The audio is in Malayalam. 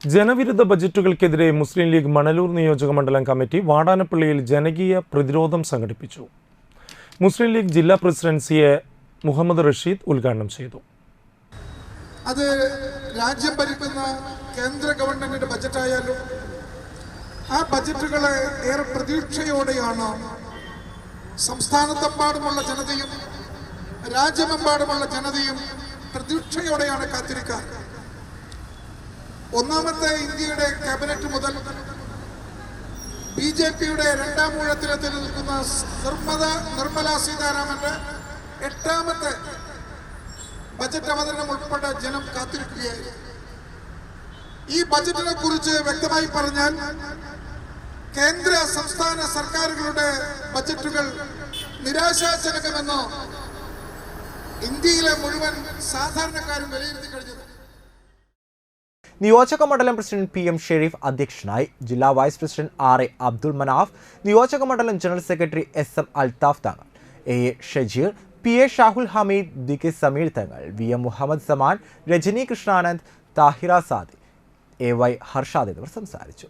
ജനവിരുദ്ധ ബജറ്റുകൾക്കെതിരെ മുസ്ലിം ലീഗ് മണലൂർ നിയോജക മണ്ഡലം കമ്മിറ്റി വാടാനപ്പള്ളിയിൽ ജനകീയ പ്രതിരോധം സംഘടിപ്പിച്ചു. മുസ്ലിം ലീഗ് ജില്ലാ president C A Muhammad Rasheed ഉദ്ഘാടനം ചെയ്തു. അത് രാജ്യം ഭരിക്കുന്ന കേന്ദ്ര ഗവൺമെന്റിന്റെ ബജറ്റായാലും ആ ബജറ്റുകളെ ഏറെ പ്രതീക്ഷയോടെയാണ് സംസ്ഥാനത്തെമ്പാടുമുള്ള ജനതയും രാജ്യമെമ്പാടുമുള്ള ജനതയും പ്രതീക്ഷയോടെയാണ് കാത്തിരിക്കുക ഒന്നാമത്തെ ഇന്ത്യയുടെ ക്യാബിനറ്റ് മുതൽ ബി ജെ പിയുടെ രണ്ടാം ഊഴത്തിലെത്തി നിൽക്കുന്ന നിർമ്മല നിർമ്മല സീതാരാമന്റെ എട്ടാമത്തെ ബജറ്റ് അവതരണം ഉൾപ്പെടെ ജനം കാത്തിരിക്കുകയായിരുന്നു. ഈ ബജറ്റിനെ കുറിച്ച് വ്യക്തമായി പറഞ്ഞാൽ കേന്ദ്ര സംസ്ഥാന സർക്കാരുകളുടെ ബജറ്റുകൾ നിരാശാജനകമെന്നോ ഇന്ത്യയിലെ മുഴുവൻ സാധാരണക്കാരും വിലയിരുത്തി കഴിഞ്ഞത് നിയോജക മണ്ഡലം പ്രസിഡന്റ് പി എം ഷെരീഫ് അധ്യക്ഷനായി ജില്ലാ vice president R A Abdul Manaf നിയോജക മണ്ഡലം general secretary S M Althaf Thangal A A Shajeer P A Shahul Hameed D K Sameer Thangal V M Muhammad Saman Rajani Krishnanand Thahira Sadi A Y Harshad എന്നിവർ സംസാരിച്ചു.